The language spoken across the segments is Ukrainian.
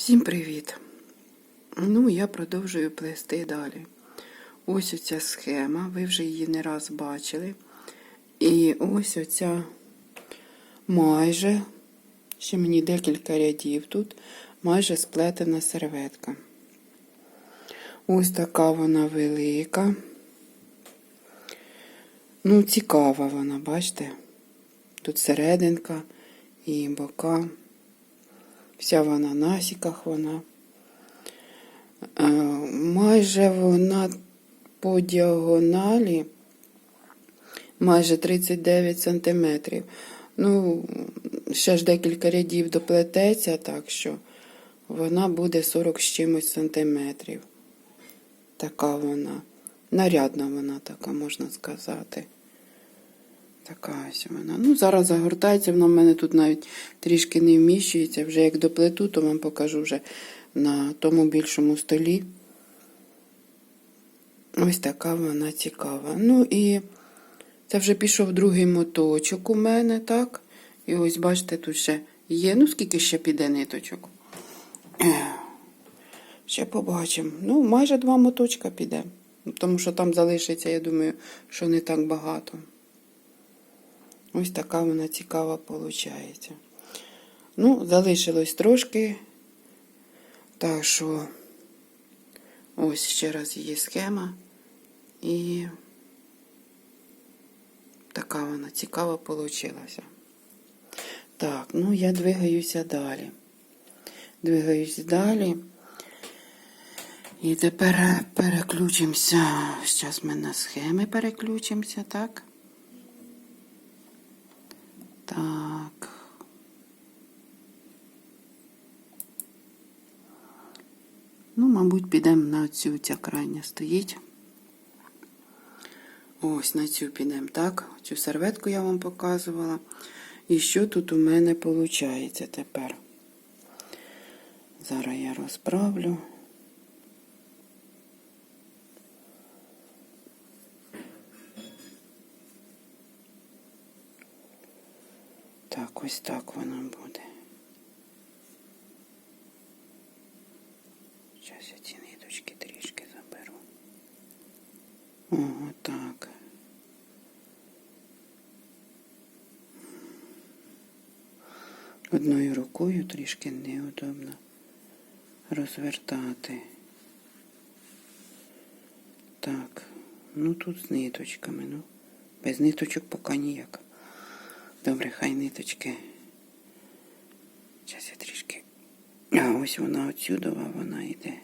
Всім привіт! Ну, я продовжую плести далі. Ось оця схема, ви вже її не раз бачили. І ось оця майже, ще мені декілька рядів тут, майже сплетена серветка. Ось така вона велика. Ну, цікава вона, бачите? Тут серединка і бока. Вся на насіках вона. Е, Майже вона по діагоналі майже 39 сантиметрів. Ну, ще ж декілька рядів доплететься, так що вона буде 40 з чимось сантиметрів. Така вона. Нарядна вона така, можна сказати. Така вона. Ну, зараз загортається, вона в мене тут навіть трішки не вміщується. Вже як доплету, то вам покажу вже на тому більшому столі. Ось така вона цікава. Ну і це вже пішов другий моточок у мене, так? І ось, бачите, тут ще є. Ну, скільки ще піде ниточок. Ще побачимо. Ну, майже два моточка піде. Тому що там залишиться, я думаю, що не так багато. Ось така вона цікава виходить. Ну, залишилось трошки. Так що ось ще раз її схема. І така вона цікава получилася. Так, ну я двигаюся далі. Двигаюсь далі. І тепер переключимося. Зараз ми на схеми переключимося? Так. Ну, мабуть, підемо на цю ця крайня стоїть. Ось на цю підемо, так? Цю серветку я вам показувала. І що тут у мене виходить тепер? Зараз я розправлю. Так, ось так вона буде. Зараз я ці ниточки трішки заберу. О, так. Одною рукою трішки неудобно розвертати. Так, ну тут з ниточками, ну, без ниточок поки ніяк. Добре, хай ниточки. Зараз я трішки. А ось вона отсюдова вона йде.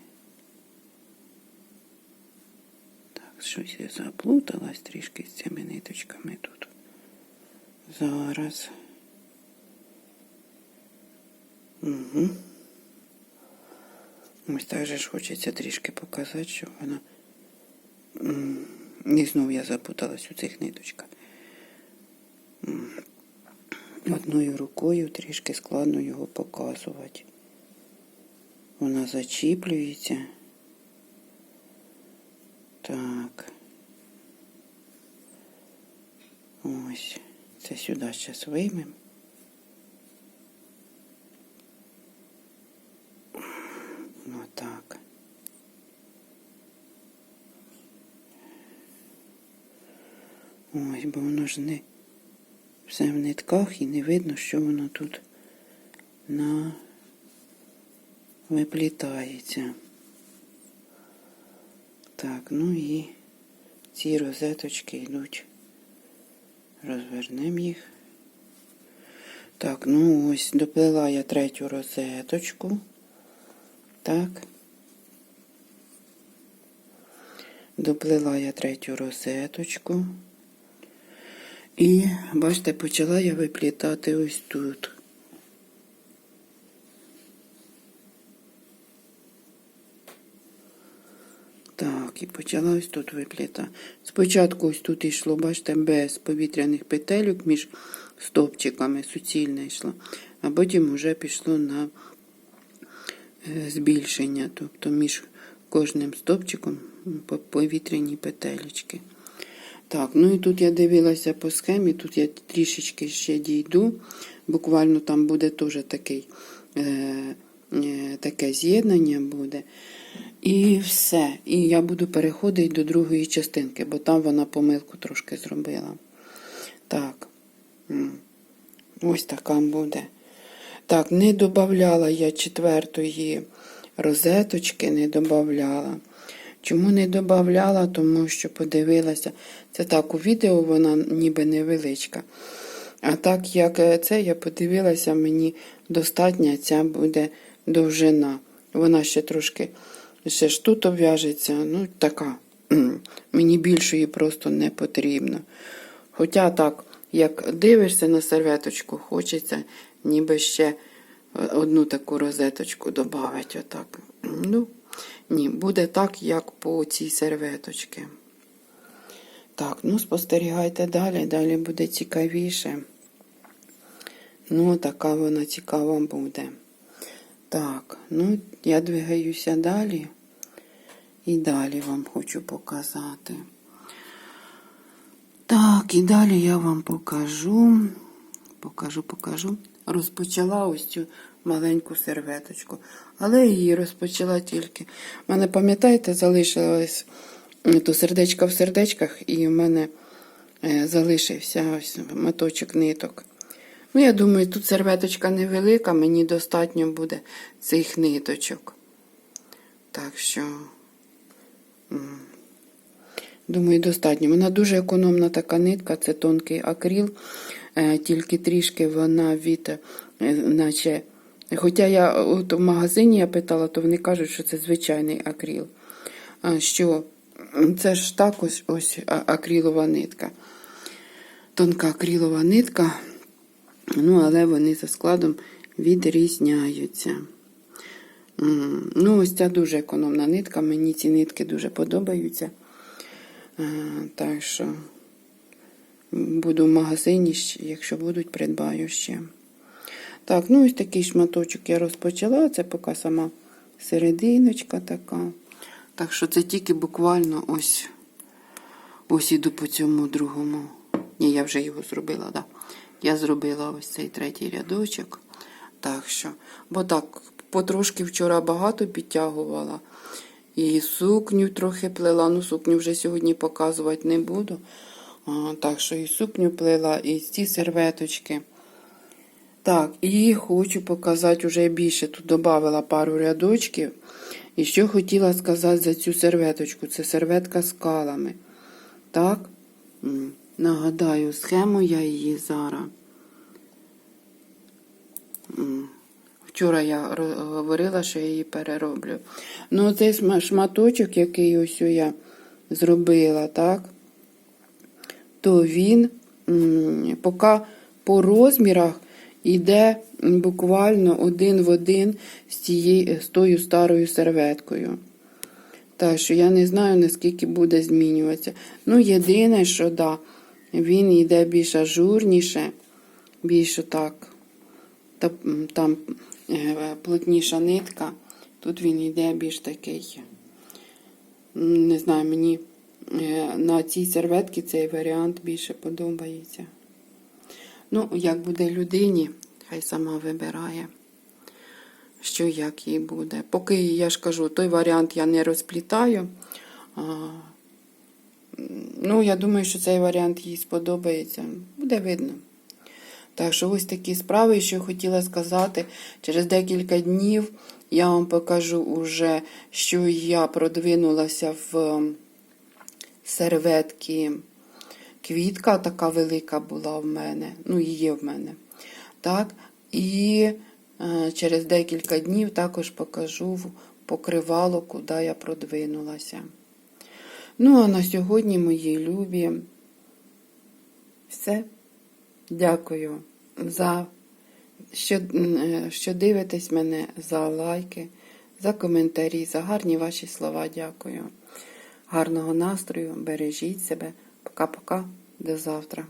Так, щось я заплуталась трішки з цими ниточками тут. Зараз. Угу. Ось так же ж хочеться трішки показати, що вона. І знову я запуталась у цих ниточках. Одною рукою трішки складно його показувати. Вона зачіплюється. Так. Ось. Це сюди зараз виймемо. Отак. Ось, бо воно ж не все в нитках і не видно, що воно тут на виплітається. Так, ну і ці розеточки йдуть. Розвернемо їх. Так, ну ось доплела я третю розеточку. Так. Доплела я третю розеточку. І, бачите, почала я виплітати ось тут. Так, і почала ось тут виплітати. Спочатку ось тут йшло, бачите, без повітряних петельок між стовпчиками, суцільне йшло, а потім вже пішло на е, збільшення, тобто між кожним стовпчиком по повітряні петелечки. Так, ну і тут я дивилася по схемі, тут я трішечки ще дійду. Буквально там буде теж такий е, е, таке з'єднання буде. І все. І я буду переходити до другої частинки, бо там вона помилку трошки зробила. Так. Ось така буде. Так, не додавала я четвертої розеточки, не додавала. Чому не додавала? Тому що подивилася. Це так, у відео вона ніби невеличка. А так як е, це, я подивилася, мені достатня ця буде довжина. Вона ще трошки ще ж тут обв'яжеться. Ну, така. Мені більшої просто не потрібно. Хоча так, як дивишся на серветочку, хочеться ніби ще е, одну таку розеточку додати. Отак. Ну, ні, буде так, як по цій серветочці. Так, ну спостерігайте далі, далі буде цікавіше. Ну, така вона цікава буде. Так, ну, я двигаюся далі. І далі вам хочу показати. Так, і далі я вам покажу. Покажу, покажу. Розпочала ось цю маленьку серветочку. Але її розпочала тільки. У мене, пам'ятаєте, залишилось то сердечка в сердечках, і в мене е, залишився ось моточок ниток. Ну, я думаю, тут серветочка невелика, мені достатньо буде цих ниточок. Так що, думаю, достатньо. Вона дуже економна така нитка, це тонкий акріл, е, тільки трішки вона від, е, наче. Хоча я от в магазині я питала, то вони кажуть, що це звичайний акріл. Що це ж також ось а- акрилова нитка. Тонка акрилова нитка. Ну, але вони за складом відрізняються. Ну, ось ця дуже економна нитка. Мені ці нитки дуже подобаються. Е, Так що буду в магазині, якщо будуть, придбаю ще. Так, ну ось такий шматочок я розпочала. Це поки сама серединочка така. Так що це тільки буквально ось ось іду по цьому другому. Ні, я вже його зробила. Да. Я зробила ось цей третій рядочок. Так що, бо так, потрошки вчора багато підтягувала. І сукню трохи плела. Ну, сукню вже сьогодні показувати не буду. А, так що і сукню плела, і ці серветочки. Так, і хочу показати вже більше. Тут додала пару рядочків. І що хотіла сказати за цю серветочку. Це серветка з калами. Так, нагадаю, схему я її зараз. Вчора я говорила, що я її перероблю. Ну, цей шматочок, який ось я зробила, так, то він поки по розмірах йде буквально один в один з, тією, з тою старою серветкою. Так що я не знаю, наскільки буде змінюватися. Ну, єдине, що да, він йде більш ажурніше, більш так, та, там е, плотніша нитка. Тут він йде більш такий. Не знаю, мені е, на цій серветці цей варіант більше подобається. Ну, як буде людині, хай сама вибирає, що як їй буде. Поки я ж кажу, той варіант я не розплітаю. Ну, я думаю, що цей варіант їй сподобається. Буде видно. Так що ось такі справи, що хотіла сказати. Через декілька днів я вам покажу уже, що я продвинулася в серветки. Квітка така велика була в мене, ну, є в мене. Так, і е, через декілька днів також покажу покривало, куди я продвинулася. Ну, а на сьогодні, мої любі, все. Дякую за що, е, що дивитесь мене, за лайки, за коментарі, за гарні ваші слова. Дякую. Гарного настрою, бережіть себе. Пока-пока, до завтра.